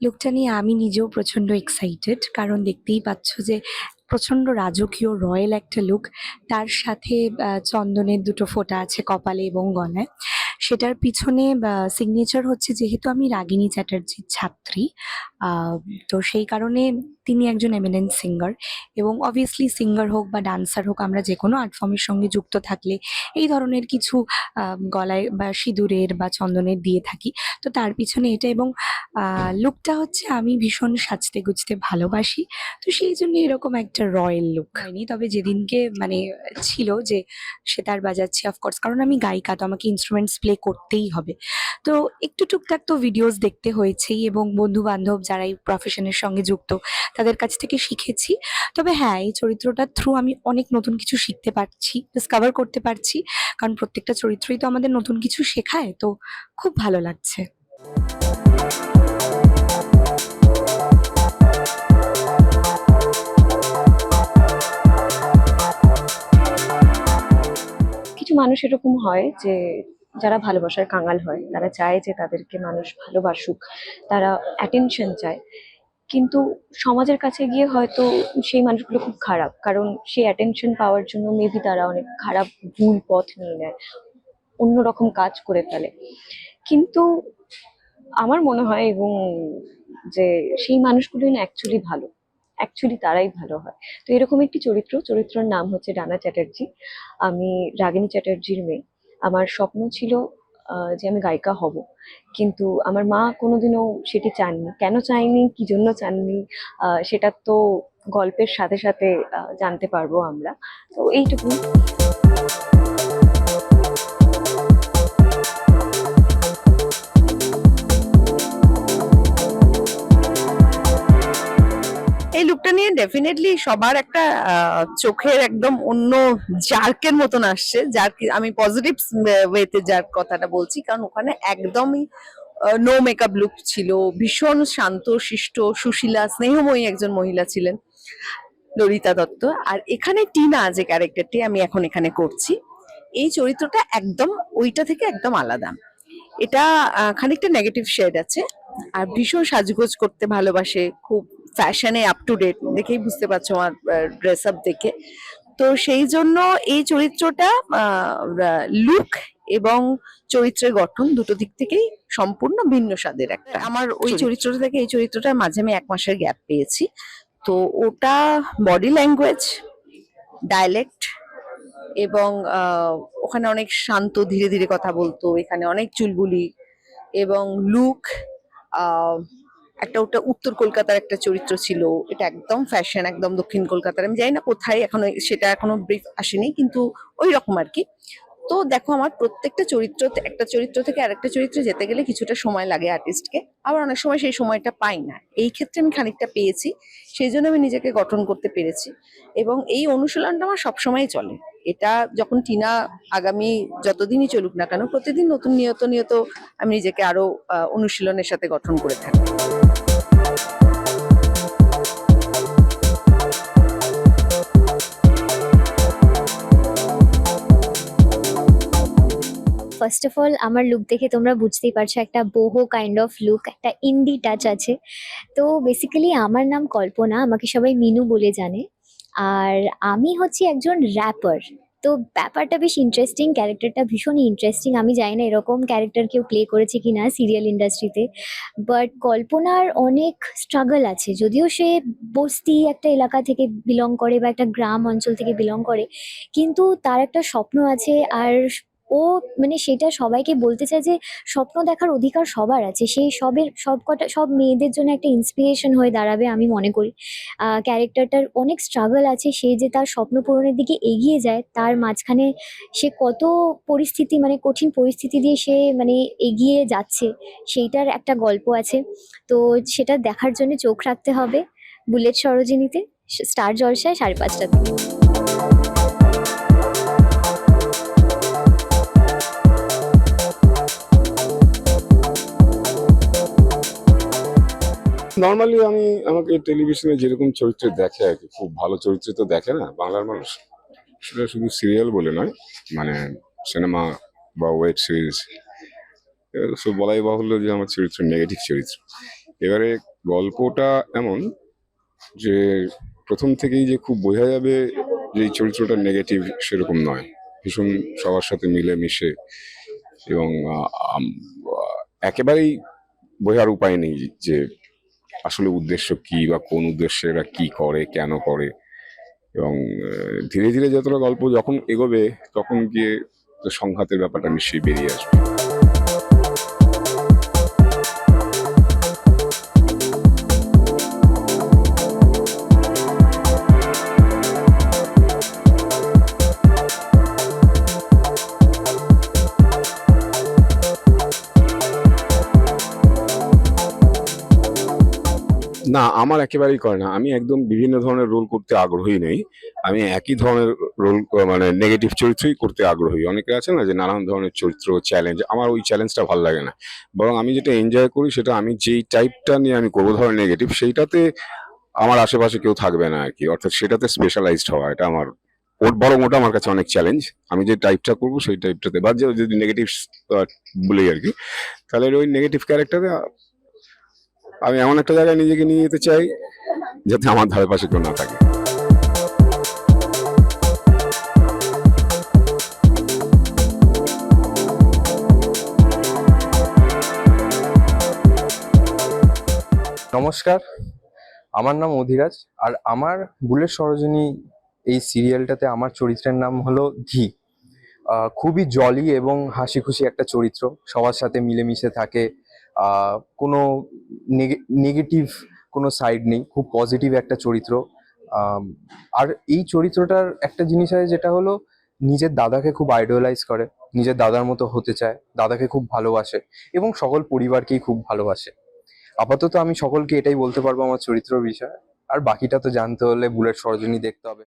লুকটা নিয়ে আমি নিজেও প্রচণ্ড এক্সাইটেড কারণ দেখতেই পাচ্ছ যে প্রচণ্ড রাজকীয় রয়্যাল একটা লুক তার সাথে চন্দনের দুটো ফোঁটা আছে কপালে এবং গলায়। সেটার পিছনে সিগনেচার হচ্ছে যেহেতু আমি রাগিনী চ্যাটার্জির ছাত্রী তো সেই কারণে তিনি একজন এমিনেন্ট সিঙ্গার এবং অবভিয়াসলি সিঙ্গার হোক বা ডান্সার হোক, আমরা যে কোনো আর্ট ফর্মের সঙ্গে যুক্ত থাকলে এই ধরনের কিছু গলায় বা সিঁদুরের বা চন্দনের দিয়ে থাকি। তো তার পিছনে এটা এবং লুকটা হচ্ছে আমি ভীষণ সাজতে গুজতে ভালোবাসি। তো সেই জন্য এরকম একটা রয়্যাল লুক হয়নি। তবে যেদিনকে মানে ছিল যে সে তার বাজাচ্ছি অফকোর্স কারণ আমি গায়িকা, তো আমাকে ইনস্ট্রুমেন্টস প্লে করতেই হবে। তো একটু টুকটাক তো ভিডিওস দেখতে হয়েছেই এবং বন্ধু বান্ধব যারা এই প্রফেশনের সঙ্গে যুক্ত, তাদের কাছ থেকে শিখেছি। তবে হ্যাঁ এই চরিত্রটার থ্রু আমি অনেক নতুন কিছু শিখতে পারছি ডিসকভার করতে পারছি। কারণ প্রত্যেকটা চরিত্রই তো আমাদের নতুন কিছু শেখায়, তো খুব ভালো লাগছে। কিছু মানুষ এরকম হয় যে যারা ভালোবাসার কাঙাল হয়, তারা চায় যে তাদেরকে মানুষ ভালোবাসুক, তারা অ্যাটেনশন চায়। কিন্তু সমাজের কাছে গিয়ে হয়তো সেই মানুষগুলো খুব খারাপ, কারণ সেই অ্যাটেনশন পাওয়ার জন্য মেবি তারা অনেক খারাপ ভুল পথ নিয়ে নেয়, অন্যরকম কাজ করে ফেলে। কিন্তু আমার মনে হয় এবং যে সেই মানুষগুলোই না অ্যাকচুয়ালি ভালো অ্যাকচুয়ালি তারাই ভালো হয়। তো এরকম একটি চরিত্র, চরিত্রের নাম হচ্ছে ডানা চ্যাটার্জি। আমি রাগিনী চ্যাটার্জির মেয়ে। আমার স্বপ্ন ছিল যে আমি গায়িকা হব। কিন্তু আমার মা কোনোদিনও সেটি চাননি। কেন চাইনি? কি জন্য চাননি? সেটা তো গল্পের সাথে সাথে জানতে পারব আমরা। তো এইটুকু ডেফিনেটলি সবার একটা চোখের একদম অন্য জার্কের মতন আসছে, যার আমি পজিটিভ ওয়েতে যার কথাটা বলছি, কারণ ওখানে একদমই নো মেকআপ লুক ছিল, ভীষণ শান্ত, শিষ্ট, সুশীলা, স্নেহময়ী একজন মহিলা ছিলেন, ললিতা দত্ত। আর এখানে টিনা যে ক্যারেক্টারটি আমি এখন এখানে করছি, এই চরিত্রটা একদম, ওইটা থেকে একদম আলাদা। এটা খানিকটা নেগেটিভ শেড আছে, আর ভীষণ সাজগোজ করতে ভালোবাসে, খুব ফ্যাশনে আপ টু ডেট দেখেই বুঝতে পারছ আমার ড্রেস আপ দেখে। তো সেই জন্য এই চরিত্রটা লুক এবং চরিত্রের গঠন দুটো দিক থেকেই সম্পূর্ণ ভিন্ন স্বাদের একটা আমার ওই চরিত্রটা থেকে এই চরিত্রটার মাঝে আমি এক মাসের গ্যাপ পেয়েছি। তো ওটা বডি ল্যাঙ্গুয়েজ ডায়ালেক্ট এবং ওখানে অনেক শান্ত ধীরে ধীরে কথা বলতো এখানে অনেক চুলবুলি এবং লুক একটা ওটা উত্তর কলকাতার একটা চরিত্র ছিল, এটা একদম ফ্যাশন একদম দক্ষিণ কলকাতার। আমি জানি না কোথায় এখনও, সেটা এখনও ব্রিফ আসেনি, কিন্তু ওই রকম আর কি। তো দেখো আমার প্রত্যেকটা চরিত্র, একটা চরিত্র থেকে আরেকটা চরিত্রে যেতে গেলে কিছুটা সময় লাগে আর্টিস্টকে আবার অনেক সময় সেই সময়টা পাই না। এই ক্ষেত্রে আমি খানিকটা পেয়েছি, সেই জন্য আমি নিজেকে গঠন করতে পেরেছি। এবং এই অনুশীলনটা আমার সবসময় চলে। এটা যখন টিনা আগামী যতদিনই চলুক না কেন, প্রতিদিন নতুন নিয়ত নিয়ত আমি নিজেকে আরও অনুশীলনের সাথে গঠন করে থাকি। ফার্স্ট অফ অল আমার লুক দেখে তোমরা বুঝতেই পারছ একটা boho কাইন্ড অফ লুক একটা ইন্ডি টাচ আছে। তো বেসিক্যালি আমার নাম কল্পনা, আমাকে সবাই মিনু বলে জানে। আর আমি হচ্ছি একজন র্যাপার তো ব্যাপারটা বেশ ইন্টারেস্টিং ক্যারেক্টারটা ভীষণই ইন্টারেস্টিং আমি জানি না এরকম ক্যারেক্টার কেউ প্লে করেছে কি না সিরিয়াল ইন্ডাস্ট্রিতে বাট কল্পনার অনেক স্ট্রাগল আছে। যদিও সে বস্তি একটা এলাকা থেকে বিলং করে বা একটা গ্রাম অঞ্চল থেকে বিলং করে, কিন্তু তার একটা স্বপ্ন আছে। আর ও মানে সেটা সবাইকে বলতে চায় যে স্বপ্ন দেখার অধিকার সবার আছে। সেই সবের সব কটা সব মেয়েদের জন্য একটা ইন্সপিরেশন হয়ে দাঁড়াবে আমি মনে করি। ক্যারেক্টারটার অনেক স্ট্রাগল আছে। সে যে তার স্বপ্ন পূরণের দিকে এগিয়ে যায়, তার মাঝখানে সে কত পরিস্থিতি মানে কঠিন পরিস্থিতি দিয়ে সে মানে এগিয়ে যাচ্ছে, সেইটার একটা গল্প আছে। তো সেটা দেখার জন্য চোখ রাখতে হবে। বুলেট সরোজিনীতে, স্টার জলসায় সাড়ে পাঁচটাতে নর্মালি আমি আমাকে টেলিভিশনে যেরকম চরিত্র দেখে আর কি, খুব ভালো চরিত্র তো দেখে না, বাংলার মানুষ। সেটা শুধু সিরিয়াল বলে নয় মানে সিনেমা বা ওয়েব সিরিজ সব বলাই বাহুল্য যে আমার চরিত্র নেগেটিভ চরিত্র। এবারে গল্পটা এমন যে প্রথম থেকেই যে খুব বোঝা যাবে যে এই চরিত্রটা নেগেটিভ সেরকম নয়। ভীষণ সবার সাথে মিলে মিশে এবং একেবারেই বোঝার উপায় নেই যে আসলে উদ্দেশ্য কি বা কোন উদ্দেশ্যে এরা কি করে, কেন করে? এবং ধীরে ধীরে যতটা গল্প যখন এগোবে, তখন গিয়ে সংঘাতের ব্যাপারটা নিশ্চয়ই বেরিয়ে আসবে। না, আমার একেবারেই করে না। আমি একদম বিভিন্ন ধরনের রোল করতে আগ্রহী নেই। আমি একই ধরনের রোল মানে নেগেটিভ চরিত্রই করতে আগ্রহী। অনেকে আছে না যে, নানান ধরনের চরিত্র চ্যালেঞ্জ আমার ওই চ্যালেঞ্জটা ভালো লাগে না। বরং আমি যেটা এনজয় করি, সেটা আমি যেই টাইপটা নিয়ে আমি করব ধরো নেগেটিভ সেইটাতে আমার আশেপাশে কেউ থাকবে না আর কি অর্থাৎ সেটাতে স্পেশালাইজড হওয়া, এটা আমার, ওর বরং ওটা আমার কাছে অনেক চ্যালেঞ্জ আমি যে টাইপটা করব, সেই টাইপটাতে বা যদি নেগেটিভ বলি আর কি তাহলে ওই নেগেটিভ ক্যারেক্টারে আমি এমন একটা জায়গায় নিজেকে নিয়ে যেতে চাই যাতে আমার ধারে পাশে কেউ না থাকে। নমস্কার আমার নাম অধিরাজ আর আমার বুলেট সরোজিনী এই সিরিয়ালটাতে আমার চরিত্রের নাম হলো আহ, খুবই জলি এবং হাসি খুশি একটা চরিত্র সবার সাথে মিলেমিশে থাকে কোনো নেগেটিভ কোনো সাইড নেই, খুব পজিটিভ একটা চরিত্র। আর এই চরিত্রটার একটা জিনিস আছে যেটা হলো নিজের দাদাকে খুব আইডলাইজ করে, নিজের দাদার মতো হতে চায়, দাদাকে খুব ভালোবাসে এবং সকল পরিবারকেই খুব ভালোবাসে। আপাতত আমি সকলকে এটাই বলতে পারব আমার চরিত্র বিষয়ে। আর বাকিটা তো জানতে হলে বুলেট সরজনী দেখতে হবে।